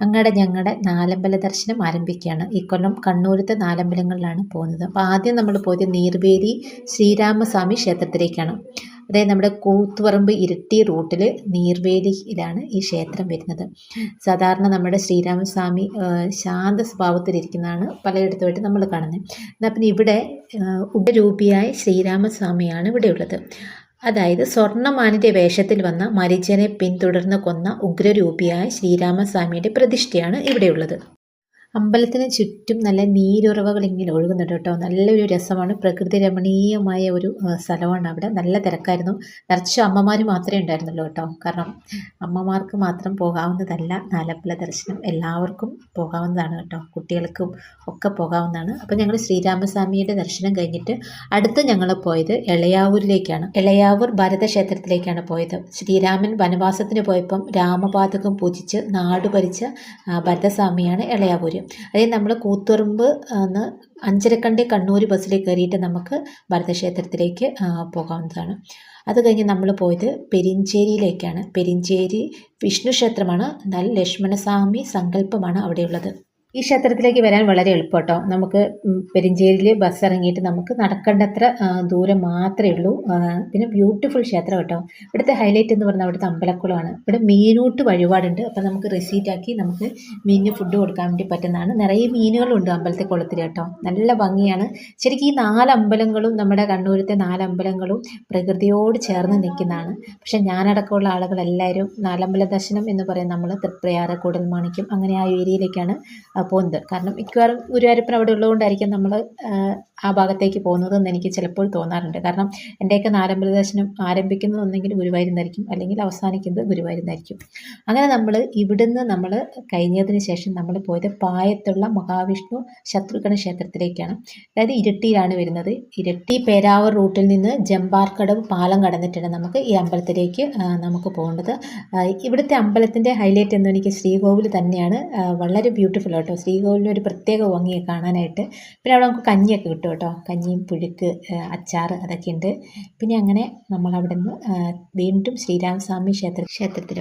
അങ്ങടെ ഞങ്ങളുടെ നാലമ്പല ദർശനം ആരംഭിക്കുകയാണ്. ഇക്കൊല്ലം കൊല്ലം കണ്ണൂരത്തെ നാലമ്പലങ്ങളിലാണ് പോകുന്നത്. അപ്പോൾ ആദ്യം നമ്മൾ പോയത് നീർവേലി ശ്രീരാമസ്വാമി ക്ഷേത്രത്തിലേക്കാണ്. അതായത് നമ്മുടെ കൂത്തുപറമ്പ് ഇരിട്ടി റൂട്ടിൽ നീർവേലിയിലാണ് ഈ ക്ഷേത്രം വരുന്നത്. സാധാരണ നമ്മുടെ ശ്രീരാമസ്വാമി ശാന്ത സ്വഭാവത്തിലിരിക്കുന്നതാണ് പലയിടത്തുമായിട്ട് നമ്മൾ കാണുന്നത്. എന്നാൽ പിന്നെ ഇവിടെ ഉപരൂപിയായ ശ്രീരാമസ്വാമിയാണ് ഇവിടെയുള്ളത്. അതായത് സ്വർണമാനിന്റെ വേഷത്തിൽ വന്ന മരിച്ചനെ പിന്തുടർന്ന് കൊന്ന ഉഗ്രരൂപിയായ ശ്രീരാമസ്വാമിയുടെ പ്രതിഷ്ഠയാണ് ഇവിടെയുള്ളത്. അമ്പലത്തിന് ചുറ്റും നല്ല നീരുറവകൾ ഇങ്ങനെ ഒഴുകുന്നുണ്ട് കേട്ടോ. നല്ലൊരു രസമാണ്. പ്രകൃതി രമണീയമായ ഒരു സ്ഥലമാണ് അവിടെ. നല്ല തിരക്കായിരുന്നു. നിറച്ച് അമ്മമാർ മാത്രമേ ഉണ്ടായിരുന്നുള്ളൂ കേട്ടോ. കാരണം അമ്മമാർക്ക് മാത്രം പോകാവുന്നതല്ല നാലമ്പല ദർശനം എല്ലാവർക്കും പോകാവുന്നതാണ് കേട്ടോ. കുട്ടികൾക്കും ഒക്കെ പോകാവുന്നതാണ്. അപ്പോൾ ഞങ്ങൾ ശ്രീരാമസ്വാമിയുടെ ദർശനം കഴിഞ്ഞിട്ട് അടുത്ത് ഞങ്ങൾ പോയത് എളയാവൂരിലേക്കാണ്. എളയാവൂർ ഭരതക്ഷേത്രത്തിലേക്കാണ് പോയത്. ശ്രീരാമൻ വനവാസത്തിന് പോയപ്പം രാമപാതകം പൂജിച്ച് നാട് ഭരിച്ച ആ, ഭരതസ്വാമിയാണ് അതായത് നമ്മൾ കൂത്തുറമ്പ് എന്ന് അഞ്ചരക്കണ്ടി കണ്ണൂർ ബസ്സിൽ കയറിയിട്ട് നമുക്ക് ഭരതക്ഷേത്രത്തിലേക്ക് പോകാവുന്നതാണ്. അത് കഴിഞ്ഞ് നമ്മൾ പോയത് പെരിഞ്ചേരിയിലേക്കാണ്. പെരിഞ്ചേരി വിഷ്ണു ക്ഷേത്രമാണ് എന്നാൽ ലക്ഷ്മണസ്വാമി സങ്കല്പമാണ് അവിടെയുള്ളത്. ഈ ക്ഷേത്രത്തിലേക്ക് വരാൻ വളരെ എളുപ്പട്ടോ. നമുക്ക് പെരിഞ്ചേരിയിൽ ബസ് ഇറങ്ങിയിട്ട് നമുക്ക് നടക്കേണ്ടത്ര ദൂരം മാത്രമേ ഉള്ളൂ. പിന്നെ ബ്യൂട്ടിഫുൾ ക്ഷേത്രം കേട്ടോ. ഇവിടുത്തെ ഹൈലൈറ്റ് എന്ന് പറഞ്ഞാൽ അവിടുത്തെ അമ്പലക്കുളമാണ്. ഇവിടെ മീനൂട്ട് വഴിപാടുണ്ട്. അപ്പം നമുക്ക് റെസീറ്റാക്കി നമുക്ക് മീനിന് ഫുഡ് കൊടുക്കാൻ വേണ്ടി പറ്റുന്നതാണ്. നിറയെ മീനുകളുണ്ട് അമ്പലത്തെ കുളത്തിൽ കേട്ടോ. നല്ല ഭംഗിയാണ്. ശരിക്കും ഈ നാല് അമ്പലങ്ങളും നമ്മുടെ കണ്ണൂരത്തെ നാലമ്പലങ്ങളും പ്രകൃതിയോട് ചേർന്ന് നിൽക്കുന്നതാണ്. പക്ഷേ ഞാനടക്കമുള്ള ആളുകളെല്ലാവരും നാലമ്പല ദർശനം എന്ന് പറയുന്നത് നമ്മൾ തൃപ്രയാറ് കൂടൽമാണിക്യം അങ്ങനെ ആ ഏരിയയിലേക്കാണ് പോകുന്നത് കാരണം മിക്കവാറും ഗുരുവായൂരപ്പൻ അവിടെ ഉള്ളതുകൊണ്ടായിരിക്കും നമ്മൾ ആ ഭാഗത്തേക്ക് പോകുന്നതെന്ന് എനിക്ക് ചിലപ്പോൾ തോന്നാറുണ്ട്. കാരണം എന്റെയൊക്കെ നാലമ്പല ദർശനം ആരംഭിക്കുന്നത് ഒന്നെങ്കിൽ ഗുരുവായൂരുന്നായിരിക്കും അല്ലെങ്കിൽ അവസാനിക്കുന്നത് ഗുരുവായൂരുന്നായിരിക്കും. അങ്ങനെ നമ്മൾ ഇവിടുന്ന് നമ്മൾ കഴിഞ്ഞതിന് ശേഷം നമ്മൾ പോയത് പായത്തുള്ള മഹാവിഷ്ണു ശത്രുഘ്ന ക്ഷേത്രത്തിലേക്കാണ്. അതായത് ഇരട്ടിയിലാണ് വരുന്നത്. ഇരട്ടി പേരാവർ റൂട്ടിൽ നിന്ന് ജമ്പാർക്കടവ് പാലം കടന്നിട്ടാണ് നമുക്ക് ഈ അമ്പലത്തിലേക്ക് നമുക്ക് പോകേണ്ടത്. ഇവിടുത്തെ അമ്പലത്തിന്റെ ഹൈലൈറ്റ് എന്ന് എനിക്ക് ശ്രീകോവിൽ തന്നെയാണ് വളരെ ബ്യൂട്ടിഫുൾ കേട്ടോ. ശ്രീകോവിലിന് ഒരു പ്രത്യേക ഭംഗിയെ കാണാനായിട്ട്. പിന്നെ അവിടെ നമുക്ക് കഞ്ഞിയൊക്കെ കിട്ടും കേട്ടോ. കഞ്ഞിയും പുഴുക്ക് അച്ചാർ അതൊക്കെ ഉണ്ട് പിന്നെ അങ്ങനെ നമ്മൾ അവിടെ നിന്ന് വീണ്ടും ശ്രീരാമസ്വാമി ക്ഷേത്ര ക്ഷേത്രത്തിൽ